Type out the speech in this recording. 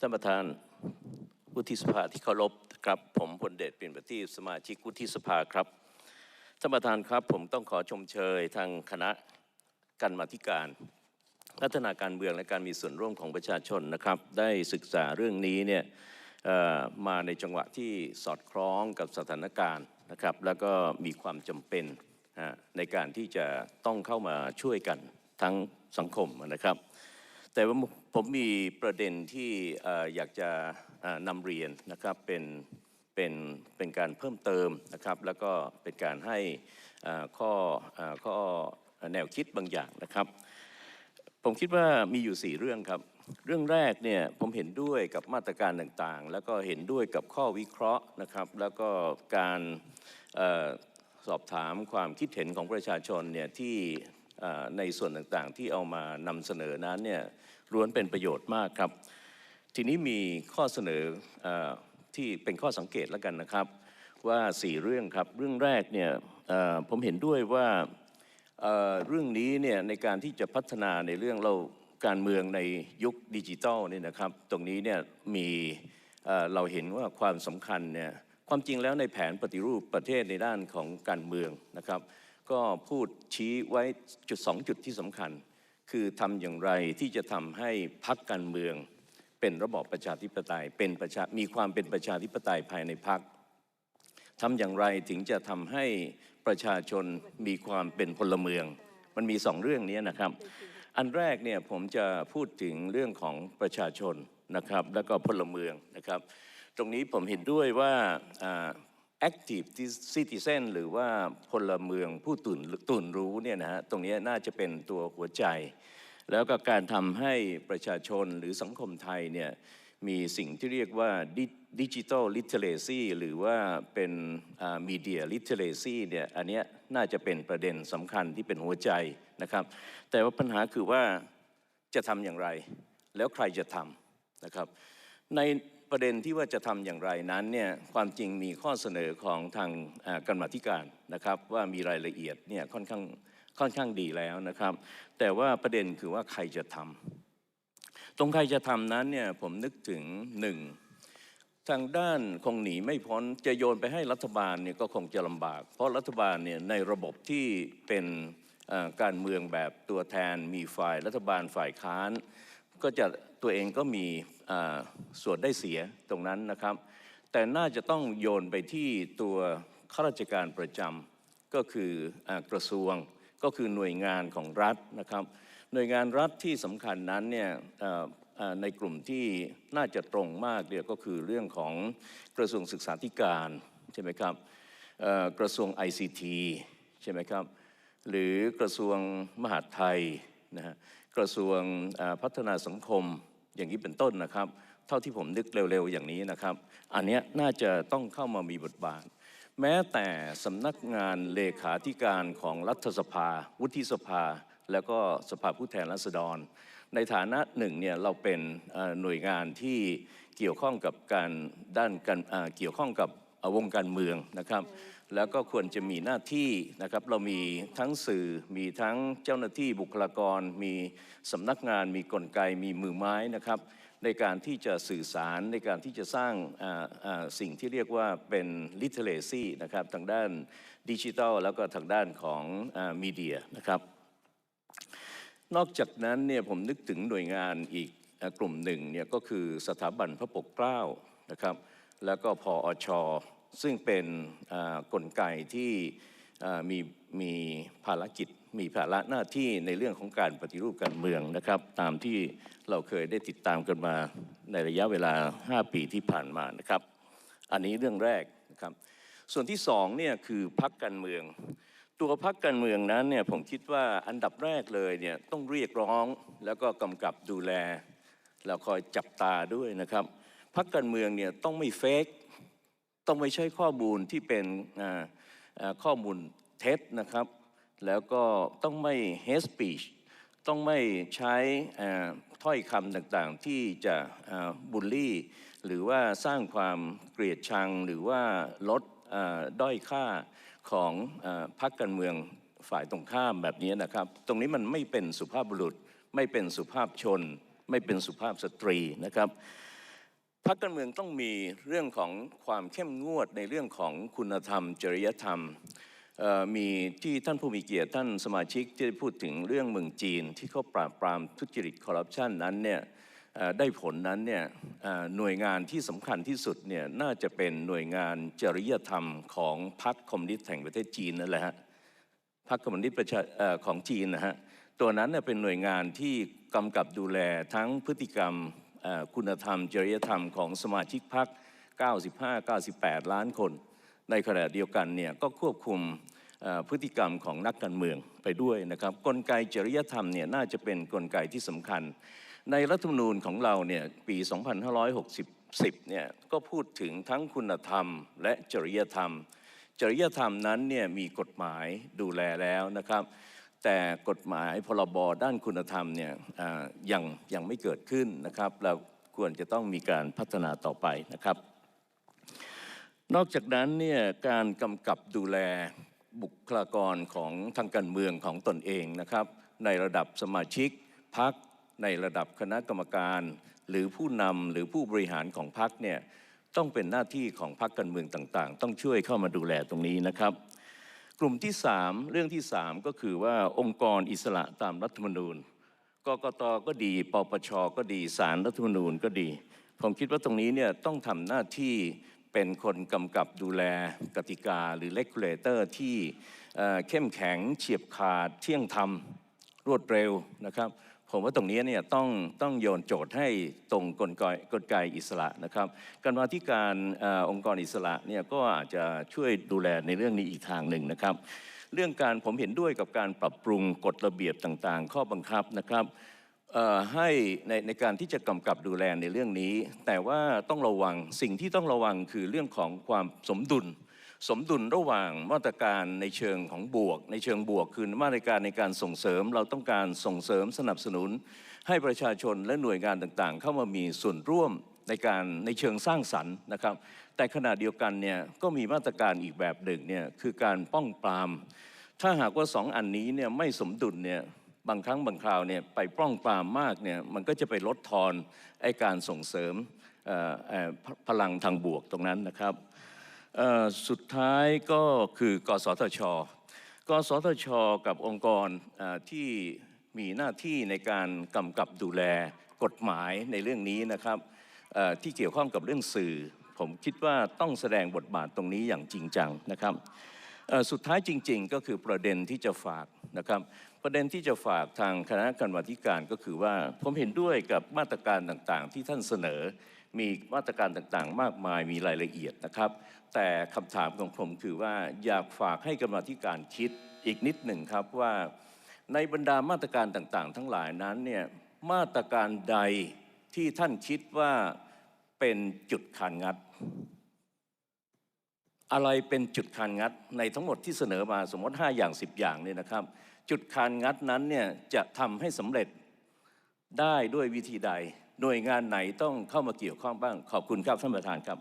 ท่านประธานวุฒิสภาที่เคารพครับผมพลเดชเป็นประทีปสมาชิกวุฒิสภาครับท่านประธานครับผมต้องขอชมเชยทางคณะกรรมาธิการ พัฒนาการเมืองและการมีส่วนร่วมของประชาชนนะครับ ได้ศึกษาเรื่องนี้เนี่ยมาในจังหวะที่สอดคล้องกับสถานการณ์นะครับ แล้วก็มีความจำเป็นในการที่จะต้องเข้ามาช่วยกันทั้งสังคมนะครับ แต่ว่า ผมมีประเด็นที่อยากจะนำเรียนนะครับเป็นเป็นเป็นการเพิ่มเติมนะครับ แล้วก็เป็นการให้ข้อข้อแนวคิดบางอย่างนะครับ ผมคิดว่ามีอยู่ 4 เรื่องครับ เรื่องแรกเนี่ยผมเห็นด้วยกับมาตรการต่างๆ แล้วก็เห็นด้วยกับข้อวิเคราะห์นะครับ แล้วก็การอสอบถามความคิดเห็นของประชาชนเนี่ยที่ ในส่วนต่างๆ ที่เอามานำเสนอนั้นเนี่ยล้วนเป็นประโยชน์มากครับ ทีนี้มีข้อเสนออที่เป็นข้อสังเกตแล้วกันนะครับ ว่า 4 เรื่องครับ เรื่องแรกเนี่ยผมเห็นด้วยว่าเรื่องนี้เนี่ยในการที่จะพัฒนาในเรื่องเราการเมืองในยุคดิจิทัลเนี่ยนะครับ ตรงนี้เนี่ยมีเราเห็นว่าความสำคัญเนี่ยความจริงแล้วในแผนปฏิรูปประเทศในด้านของการเมืองนะครับ ก็พูดชี้ไว้จุดสองจุดที่สำคัญ คือทำอย่างไรที่จะทำให้พักการเมือง เป็นระบอบประชาธิปไตยเป็นประชามีความเป็นประชาธิปไตยภายในพักทำอย่างไรถึงจะทำให้ประชาชนมีความเป็นพลเมือง มันมีสองเรื่องนี้นะครับ อันแรกเนี่ยผมจะพูดถึงเรื่องของประชาชนนะครับ แล้วก็พลเมืองนะครับ ตรงนี้ผมเห็นด้วยว่าอ่า active citizen หรือว่าพลเมืองผู้ตื่นตื่นรู้เนี่ยนะฮะตรงนี้น่าจะเป็นตัวหัวใจ แล้วก็การทำให้ประชาชนหรือสังคมไทยเนี่ยมีสิ่งที่เรียกว่าดิจิทัลลิเทเลซีหรือว่าเป็นมีเดียลิเทเลซีเนี่ยอันเนี้ยน่าจะเป็นประเด็นสำคัญที่เป็นหัวใจนะครับ แต่ว่าปัญหาคือว่าจะทำอย่างไร แล้วใครจะทำนะครับใน ประเด็นที่ว่าจะทำอย่างไรนั้นเนี่ยความจริงมีข้อเสนอของทางกรรมาธิการนะครับว่ามีรายละเอียดเนี่ยค่อนข้างค่อนข้างดีแล้วนะครับ แต่ว่าประเด็นคือว่าใครจะทำตรงใครจะทำนั้นเนี่ยผมนึกถึงหนึ่งทางด้านคงหนีไม่พ้นจะโยนไปให้รัฐบาลเนี่ยก็คงจะลำบาก เพราะรัฐบาลเนี่ยในระบบที่เป็นการเมืองแบบตัวแทนมีฝ่ายรัฐบาลฝ่ายค้าน ก็จะตัวเองก็มีส่วนได้เสียตรงนั้นนะครับ แต่น่าจะต้องโยนไปที่ตัวข้าราชการประจำก็คืออกระทรวงก็คือหน่วยงานของรัฐนะครับ หน่วยงานรัฐที่สำคัญนั้นเนี่ยในกลุ่มที่น่าจะตรงมากเนี่ยก็คือเรื่องของกระทรวงศึกษาธิการใช่ไหมครับกระทรวง ICT ใช่ไหมครับหรือกระทรวงมหาดไทยนะฮะ กระทรวงพัฒนาสังคมอย่างนี้เป็นต้นนะครับ เท่าที่ผมนึกเร็วๆอย่างนี้นะครับ อันนี้น่าจะต้องเข้ามามีบทบาท แม้แต่สำนักงานเลขาธิการของรัฐสภา วุฒิสภา แล้วก็สภาผู้แทนราษฎร ในฐานะหนึ่งเนี่ยเราเป็นหน่วยงานที่เกี่ยวข้องกับการด้านการเกี่ยวข้องกับวงการเมืองนะครับ แล้วก็ควรจะมีหน้าที่นะครับเรามีทั้งสื่อมีทั้งเจ้าหน้าที่บุคลากร มีสำนักงาน มีกลไกมีมือไม้นะครับในการที่จะสื่อสารในการที่จะสร้างสิ่งที่เรียกว่าเป็น literacy นะครับทางด้านดิจิทัลแล้วก็ทางด้านของมีเดียนะครับนอกจากนั้นเนี่ยผมนึกถึงหน่วยงานอีกกลุ่มหนึ่งเนี่ยก็คือสถาบันพระปกเกล้านะครับแล้วก็พออช ซึ่งเป็นกลไกที่มีมีภารกิจมีภาระหน้าที่ในเรื่องของการปฏิรูปการเมืองนะครับ ตามที่เราเคยได้ติดตามกันมาในระยะเวลา 5 ปีที่ผ่านมานะครับ อันนี้เรื่องแรกนะครับ ส่วนที่สองเนี่ยคือพักการเมือง ตัวพักการเมืองนั้นเนี่ยผมคิดว่าอันดับแรกเลยเนี่ยต้องเรียกร้องแล้วก็กำกับดูแล แล้วคอยจับตาด้วยนะครับพักการเมืองเนี่ยต้องไม่เฟก ต้องไม่ใช้ข้อมูลที่เป็นข้อมูลเท็จนะครับ แล้วก็ต้องไม่ hate speech ต้องไม่ใช้ถ้อยคำต่างๆ ที่จะบูลลี่ หรือว่าสร้างความเกลียดชังหรือว่าลดด้อยค่าของอพรรคการเมืองฝ่ายตรงข้ามแบบนี้นะครับ ตรงนี้มันไม่เป็นสุภาพบุรุษ ไม่เป็นสุภาพชน ไม่เป็นสุภาพสตรีนะครับ พรรคการเมืองต้องมีเรื่องของความเข้มงวดในเรื่องของคุณธรรม จริยธรรมมีที่ท่านผู้มีเกียรติท่านสมาชิกที่ได้พูดถึงเรื่องเมืองจีน ที่เขาปราบปรามทุจริตคอร์รัปชันนั้นเนี่ยได้ผลนั้นเนี่ยหน่วยงานที่สำคัญที่สุดเนี่ยน่าจะเป็นหน่วยงานจริยธรรมของพรรคคอมมิวนิสต์แห่งประเทศจีนนั่นแหละฮะพรรคคอมมิวนิสต์ประชาของจีนนะฮะตัวนั้นเน่ยเป็นหน่วยงานที่กำกับดูแลทั้งพฤติกรรม คุณธรรมจริยธรรมของสมาชิกพรรค95-98 ล้านคน ในขณะเดียวกันเนี่ยก็ควบคุมพฤติกรรมของนักการเมืองไปด้วยนะครับ กลไกจริยธรรมเนี่ยน่าจะเป็นกลไกที่สำคัญ ในรัฐธรรมนูญของเราเนี่ยปี 2560เนี่ยก็พูดถึงทั้งคุณธรรมและจริยธรรม จริยธรรมนั้นเนี่ยมีกฎหมายดูแลแล้วนะครับ แต่กฎหมายพรบด้านคุณธรรมเนี่ยยังยังไม่เกิดขึ้นนะครับ เราควรจะต้องมีการพัฒนาต่อไปนะครับ นอกจากนั้นเนี่ยการกำกับดูแลบุคลากรของทางการเมืองของตนเองนะครับ ในระดับสมาชิกพักในระดับคณะกรรมการ หรือผู้นำหรือผู้บริหารของพักเนี่ยต้องเป็นหน้าที่ของพักการเมืองต่างๆ ต้องช่วยเข้ามาดูแลตรงนี้นะครับ กลุ่มที่ 3 เรื่องที่ 3 ก็คือว่าองค์กรอิสระตามรัฐธรรมนูญกกตก็ดี ปปชก็ดีสารรัฐธรรมนูญก็ดี ผมคิดว่าตรงนี้เนี่ยต้องทำหน้าที่เป็นคนกำกับดูแลกติกาหรือเลกูเลเตอร์ที่เอ่อเข้มแข็งเฉียบขาดเที่ยงธรรม รวดเร็วนะครับ ผมว่าตรงนี้เนี่ยต้องต้องโยนโจทย์ให้ตรงกลไกกลไกอิสระนะครับการมาธิการออองค์กรอิสระเนี่ยก็อาจจะช่วยดูแลในเรื่องนี้อีกทางหนึ่งนะครับ เรื่องการผมเห็นด้วยกับการปรับปรุงกฎระเบียบต่างๆ ข้อบังคับนะครับให้ในในการที่จะกำกับดูแลในเรื่องนี้ แต่ว่าต้องระวังสิ่งที่ต้องระวังคือเรื่องของความสมดุล สมดุลระหว่างมาตรการในเชิงของบวก ในเชิงบวกคือมาตรการในการส่งเสริม เราต้องการส่งเสริมสนับสนุน ให้ประชาชนและหน่วยงานต่างๆ เข้ามามีส่วนร่วมในการในเชิงสร้างสรรค์นะครับ แต่ขณะเดียวกันเนี่ยก็มีมาตรการอีกแบบหนึ่งเนี่ยคือการป้องปราม ถ้าหากว่าสองอันนี้เนี่ยไม่สมดุลเนี่ยบางครั้งบางคราวเนี่ยไปป้องปรามมากเนี่ยมันก็จะไปลดทอนไอการส่งเสริมพลังทางบวกตรงนั้นนะครับ สุดท้ายก็คือกสทช กสทช กับองค์กรที่มีหน้าที่ในการกำกับดูแลกฎหมายในเรื่องนี้นะครับที่เกี่ยวข้องกับเรื่องสื่อ ผมคิดว่าต้องแสดงบทบาทตรงนี้อย่างจริงจังนะครับสุดท้ายจริง ๆ ก็คือประเด็นที่จะฝากนะครับประเด็นที่จะฝากทางคณะกรรมาธิการก็คือว่าผมเห็นด้วยกับมาตรการต่างๆ ที่ท่านเสนอ มีมาตรการต่างๆ มากมายมีรายละเอียดนะครับ แต่คำถามของผมคือว่าอยากฝากให้กรรมาธิการคิดอีกนิดหนึ่งครับว่าในบรรดามาตรการต่างๆ ทั้งหลายนั้นเนี่ยมาตรการใดที่ท่านคิดว่าเป็นจุดขานงัด อะไรเป็นจุดขานงัดในทั้งหมดที่เสนอมาสมมติ 5 อย่าง 10 อย่างเนี่ยนะครับ จุดขานงัดนั้นเนี่ยจะทำให้สำเร็จได้ด้วยวิธีใด หน่วยงานไหนต้องเข้ามาเกี่ยวข้องบ้าง ขอบคุณครับท่านประธานครับ